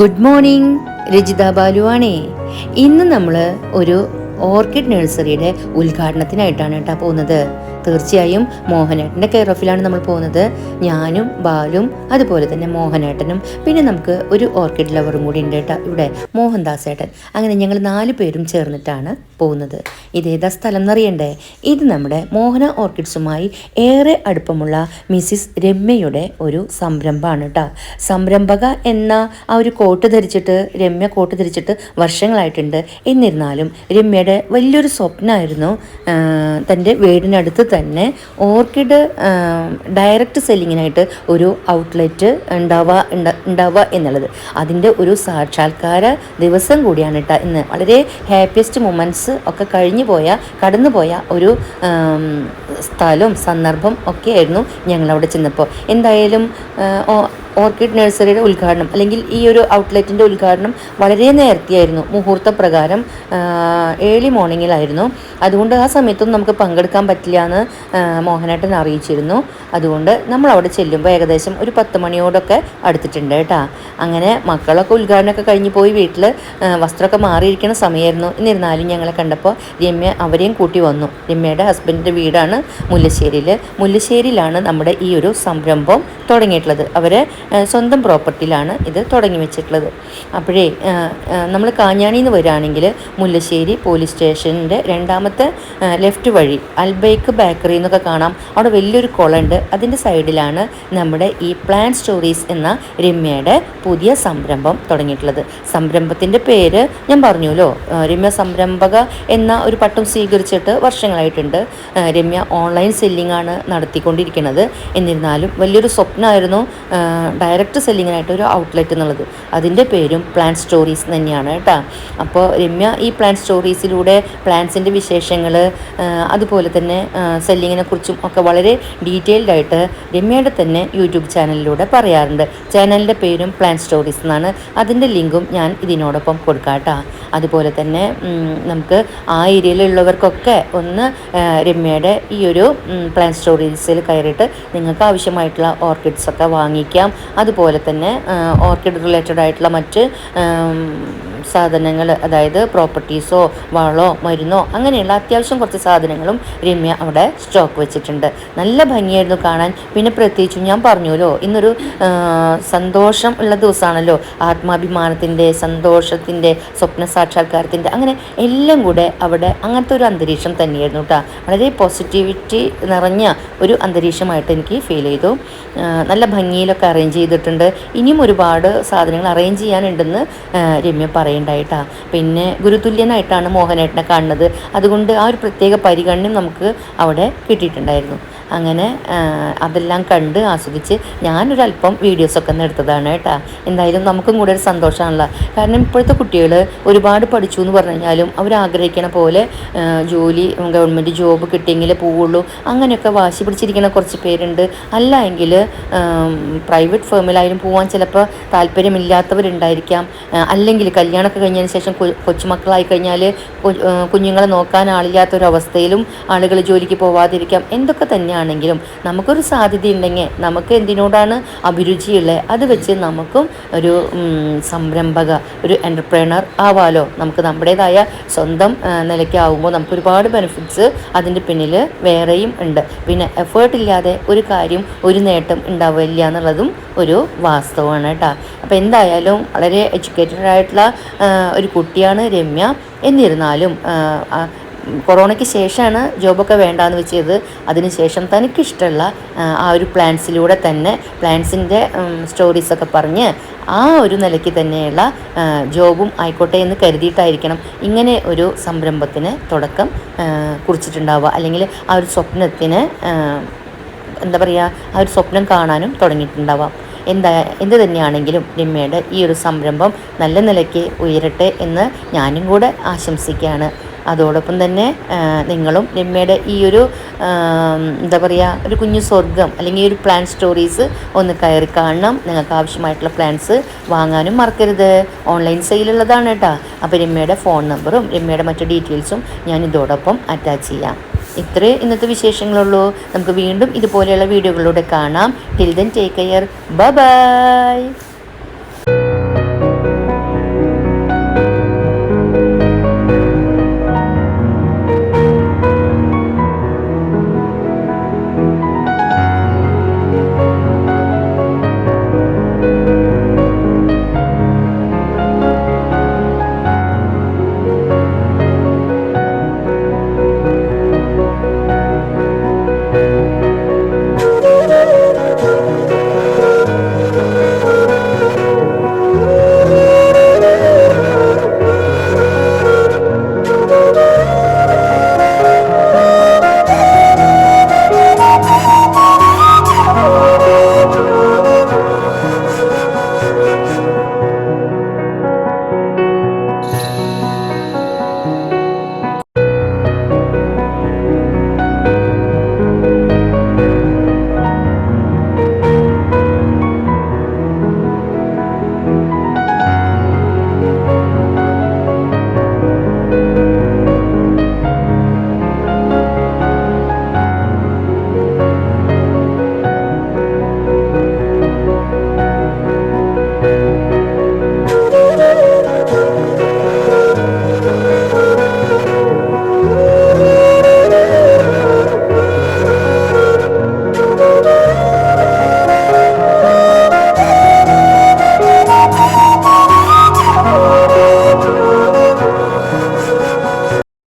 Good morning Rajitha ബാലുവാണേ. ഇന്ന് നമ്മൾ ഒരു ഓർക്കിഡ് നഴ്സറിയുടെ ഉദ്ഘാടനത്തിനായിട്ടാണ് കേട്ടോ പോകുന്നത്. തീർച്ചയായും മോഹനേട്ടന്റെ കെയർ ഓഫിലാണ് നമ്മൾ പോകുന്നത്. ഞാനും ബാലും അതുപോലെ തന്നെ മോഹനേട്ടനും പിന്നെ നമുക്ക് ഒരു ഓർക്കിഡ് ലവറും കൂടി ഉണ്ട് കേട്ടോ ഇവിടെ മോഹൻദാസ് ഏട്ടൻ അങ്ങനെ ഞങ്ങൾ നാല് പേരും ചേർന്നിട്ടാണ് പോകുന്നത്. ഇതേതാ സ്ഥലം എന്നറിയണ്ടേ? ഇത് നമ്മുടെ മോഹന ഓർക്കിഡ്സുമായി ഏറെ അടുപ്പമുള്ള മിസ്സിസ് രമ്യയുടെ ഒരു സംരംഭമാണ് കേട്ടോ. സംരംഭക എന്ന ആ ഒരു കോട്ട് ധരിച്ചിട്ട് രമ്യ കോട്ട് ധരിച്ചിട്ട് വർഷങ്ങളായിട്ടുണ്ട്. എന്നിരുന്നാലും രമ്യയുടെ വലിയൊരു സ്വപ്നമായിരുന്നു തന്റെ വീടിനടുത്ത് തന്നെ ഓർക്കിഡ് ഡയറക്റ്റ് സെല്ലിങ്ങിനായിട്ട് ഒരു ഔട്ട്ലെറ്റ് ഉണ്ടാവുക ഉണ്ടാവുക എന്നുള്ളത്. അതിന്റെ ഒരു സാക്ഷാത്കാര ദിവസം കൂടിയാണ് കേട്ടോ ഇന്ന്. വളരെ ഹാപ്പിയസ്റ്റ് മൊമെന്റ്സ് ഒക്കെ കഴിഞ്ഞു പോയ കടന്നു പോയ ഒരു സ്ഥലവും സന്ദർഭം ഒക്കെ ആയിരുന്നു ഞങ്ങളവിടെ ചെന്നപ്പോൾ. എന്തായാലും ഓർക്കിഡ് നഴ്സറിയുടെ ഉദ്ഘാടനം അല്ലെങ്കിൽ ഈ ഒരു ഔട്ട്ലെറ്റിന്റെ ഉദ്ഘാടനം വളരെ നേരത്തെയായിരുന്നു. മുഹൂർത്ത പ്രകാരം ഏർലി മോർണിംഗിലായിരുന്നു അതുകൊണ്ട് ആ സമയത്തൊന്നും നമുക്ക് പങ്കെടുക്കാൻ പറ്റില്ല എന്ന് മോഹനേട്ടൻ അറിയിച്ചിരുന്നു. അതുകൊണ്ട് നമ്മൾ അവിടെ ചെല്ലുമ്പോൾ ഏകദേശം ഒരു പത്ത് മണിയോടൊക്കെ അടുത്തിട്ടുണ്ട് കേട്ടോ. അങ്ങനെ മക്കളൊക്കെ ഉദ്ഘാടനമൊക്കെ കഴിഞ്ഞ് പോയി വീട്ടിൽ വസ്ത്രമൊക്കെ മാറിയിരിക്കുന്ന സമയമായിരുന്നു എന്നിരുന്നാലും ഞങ്ങളെ കണ്ടപ്പോൾ രമ്യ അവരെയും കൂട്ടി വന്നു. രമ്യയുടെ ഹസ്ബൻഡിന്റെ വീടാണ് മുല്ലശ്ശേരിയിൽ മുല്ലശ്ശേരിയിലാണ് നമ്മുടെ ഈ ഒരു സംരംഭം തുടങ്ങിയിട്ടുള്ളത്. അവർ സ്വന്തം പ്രോപ്പർട്ടിയിലാണ് ഇത് തുടങ്ങി വെച്ചിട്ടുള്ളത്. അപ്പോഴേ നമ്മൾ കാഞ്ഞാണിയിൽ നിന്ന് വരികയാണെങ്കിൽ മുല്ലശ്ശേരി പോലീസ് സ്റ്റേഷന്റെ രണ്ടാമത്തെ ലെഫ്റ്റ് വഴി അൽബൈക്ക് ബേക്കറി എന്നൊക്കെ കാണാം. അവിടെ വലിയൊരു കുളമുണ്ട്. അതിന്റെ സൈഡിലാണ് നമ്മുടെ ഈ പ്ലാൻ സ്റ്റോറീസ് എന്ന രമ്യയുടെ പുതിയ സംരംഭം തുടങ്ങിയിട്ടുള്ളത്. സംരംഭത്തിന്റെ പേര് ഞാൻ പറഞ്ഞുല്ലോ രമ്യ സംരംഭക എന്ന ഒരു പട്ടം സ്വീകരിച്ചിട്ട് വർഷങ്ങളായിട്ടുണ്ട്. രമ്യ ഓൺലൈൻ സെല്ലിംഗ് ആണ് നടത്തിക്കൊണ്ടിരിക്കുന്നത്. എന്നിരുന്നാലും വലിയൊരു സ്വപ്നമായിരുന്നു ഡയറക്റ്റ് സെല്ലിങ്ങിനായിട്ട് ഒരു ഔട്ട്ലെറ്റ് എന്നുള്ളത്. അതിന്റെ പേരും പ്ലാൻ സ്റ്റോറീസ് തന്നെയാണ് കേട്ടോ. അപ്പോൾ രമ്യ ഈ പ്ലാൻ സ്റ്റോറീസിലൂടെ പ്ലാൻസിന്റെ വിശേഷങ്ങൾ അതുപോലെ തന്നെ സെല്ലിങ്ങിനെ കുറിച്ചും ഒക്കെ വളരെ ഡീറ്റെയിൽഡ് ആയിട്ട് രമ്യയുടെ തന്നെ യൂട്യൂബ് ചാനലിലൂടെ പറയാറുണ്ട്. ചാനലിന്റെ പേരും പ്ലാൻ സ്റ്റോറീസ് എന്നാണ്. അതിന്റെ ലിങ്കും ഞാൻ ഇതിനോടൊപ്പം കൊടുക്കാം കേട്ടോ. അതുപോലെ തന്നെ നമുക്ക് ആ ഏരിയയിലുള്ളവർക്കൊക്കെ ഒന്ന് രമ്യയുടെ ഈ ഒരു പ്ലാൻ സ്റ്റോറീസിൽ കയറിയിട്ട് നിങ്ങൾക്ക് ആവശ്യമായിട്ടുള്ള ഓർക്കിഡ്സ് ഒക്കെ വാങ്ങിക്കാം. അതുപോലെ തന്നെ ഓർക്കിഡ് റിലേറ്റഡ് ആയിട്ടുള്ള മറ്റ് സാധനങ്ങൾ അതായത് പ്രോപ്പർട്ടീസോ വളോ മരുന്നോ അങ്ങനെയുള്ള അത്യാവശ്യം കുറച്ച് സാധനങ്ങളും രമ്യ അവിടെ സ്റ്റോക്ക് വെച്ചിട്ടുണ്ട്. നല്ല ഭംഗിയായിരുന്നു കാണാൻ. പിന്നെ പ്രത്യേകിച്ചും ഞാൻ പറഞ്ഞുല്ലോ ഇന്നൊരു സന്തോഷം ഉള്ള ദിവസമാണല്ലോ. ആത്മാഭിമാനത്തിന്റെ സന്തോഷത്തിന്റെ സ്വപ്ന സാക്ഷാത്കാരത്തിന്റെ അങ്ങനെ എല്ലാം കൂടെ അവിടെ അങ്ങനത്തെ ഒരു അന്തരീക്ഷം തന്നെയായിരുന്നു കേട്ടോ. വളരെ പോസിറ്റിവിറ്റി നിറഞ്ഞ ഒരു അന്തരീക്ഷമായിട്ട് എനിക്ക് ഫീൽ ചെയ്തു. നല്ല ഭംഗിയിലൊക്കെ അറേഞ്ച് ചെയ്തിട്ടുണ്ട്. ഇനിയും ഒരുപാട് സാധനങ്ങൾ അറേഞ്ച് ചെയ്യാനുണ്ടെന്ന് രമ്യ രമ്യ പറയണ്ടായിട്ടാ. പിന്നെ ഗുരുതുല്യനായിട്ടാണ് മോഹനേട്ടനെ കാണുന്നത്. അതുകൊണ്ട് ആ ഒരു പ്രത്യേക പരിഗണനയും നമുക്ക് അവിടെ കിട്ടിയിട്ടുണ്ടായിരുന്നു. അങ്ങനെ അതെല്ലാം കണ്ട് ആസ്വദിച്ച് ഞാനൊരല്പം വീഡിയോസൊക്കെ ഒന്ന് എടുത്തതാണ് കേട്ടോ. എന്തായാലും നമുക്കും കൂടെ ഒരു സന്തോഷമാണല്ലോ. കാരണം ഇപ്പോഴത്തെ കുട്ടികൾ ഒരുപാട് പഠിച്ചു എന്ന് പറഞ്ഞു കഴിഞ്ഞാലും അവരാഗ്രഹിക്കണ പോലെ ജോലി ഗവൺമെന്റ് ജോബ് കിട്ടിയെങ്കിലേ പോവുള്ളൂ. അങ്ങനെയൊക്കെ വാശി പിടിച്ചിരിക്കുന്ന കുറച്ച് പേരുണ്ട്. അല്ല എങ്കിൽ പ്രൈവറ്റ് ഫേമിലായാലും പോകാൻ ചിലപ്പോൾ താല്പര്യമില്ലാത്തവരുണ്ടായിരിക്കാം. അല്ലെങ്കിൽ കല്യാണമൊക്കെ കഴിഞ്ഞതിന് ശേഷം കൊച്ചുമക്കളായി കഴിഞ്ഞാൽ കുഞ്ഞുങ്ങളെ നോക്കാൻ ആളില്ലാത്തൊരവസ്ഥയിലും ആളുകൾ ജോലിക്ക് പോവാതിരിക്കാം. എന്തൊക്കെ തന്നെയാണെങ്കിലും നമുക്കൊരു സാധ്യത ഉണ്ടെങ്കിൽ നമുക്ക് എന്തിനോടാണ് അഭിരുചിയുള്ളത് അത് വെച്ച് നമുക്കും ഒരു സംരംഭക ഒരു എന്റർപ്രണർ ആവാലോ. നമുക്ക് നമ്മുടേതായ സ്വന്തം നിലയ്ക്കാവുമ്പോൾ നമുക്ക് ഒരുപാട് ബെനിഫിറ്റ്സ് അതിന്റെ പിന്നിൽ വേറെയും ഉണ്ട്. പിന്നെ എഫേർട്ട് ഇല്ലാതെ ഒരു കാര്യം ഒരു നേട്ടം ഉണ്ടാവില്ല എന്നുള്ളതും ഒരു വാസ്തവമാണ് കേട്ടോ. അപ്പോൾ എന്തായാലും വളരെ എഡ്യൂക്കേറ്റഡ് ആയിട്ടുള്ള ഒരു കുട്ടിയാണ് രമ്യ. എന്നിരുന്നാലും കൊറോണയ്ക്ക് ശേഷമാണ് ജോബൊക്കെ വേണ്ടാന്ന് വെച്ചത് അതിനുശേഷം തനിക്കിഷ്ടമുള്ള ആ, ഒരു പ്ലാൻസിലൂടെ തന്നെ പ്ലാൻസിന്റെ സ്റ്റോറീസൊക്കെ പറഞ്ഞ് ആ ഒരു നിലയ്ക്ക് തന്നെയുള്ള ജോബും ആയിക്കോട്ടെ എന്ന് കരുതിയിട്ടായിരിക്കണം ഇങ്ങനെ ഒരു സംരംഭത്തിന് തുടക്കം കുറിച്ചിട്ടുണ്ടാവുക. അല്ലെങ്കിൽ ആ ഒരു സ്വപ്നത്തിന് എന്താ പറയുക ആ ഒരു സ്വപ്നം കാണാനും തുടങ്ങിയിട്ടുണ്ടാവാം. എന്താ എന്ത് തന്നെയാണെങ്കിലും രമ്യയുടെ ഈ ഒരു സംരംഭം നല്ല നിലയ്ക്ക് ഉയരട്ടെ എന്ന് ഞാനും കൂടെ ആശംസിക്കുകയാണ്. അതോടൊപ്പം തന്നെ നിങ്ങളും രമ്യയുടെ ഈ ഒരു എന്താ പറയുക ഒരു കുഞ്ഞു സ്വർഗം അല്ലെങ്കിൽ ഒരു പ്ലാൻ സ്റ്റോറീസ് ഒന്ന് കയറി കാണണം. നിങ്ങൾക്ക് ആവശ്യമായിട്ടുള്ള പ്ലാൻസ് വാങ്ങാനും മറക്കരുത്. ഓൺലൈൻ സെയിലുള്ളതാണ് കേട്ടോ. അപ്പോൾ രമ്യയുടെ ഫോൺ നമ്പറും രമ്യയുടെ മറ്റു ഡീറ്റെയിൽസും ഞാൻ ഇതോടൊപ്പം അറ്റാച്ച് ചെയ്യാം. ഇത്രേ ഇന്നത്തെ വിശേഷങ്ങളുള്ളൂ. നമുക്ക് വീണ്ടും ഇതുപോലെയുള്ള വീഡിയോകളിലൂടെ കാണാം. Till then take care bye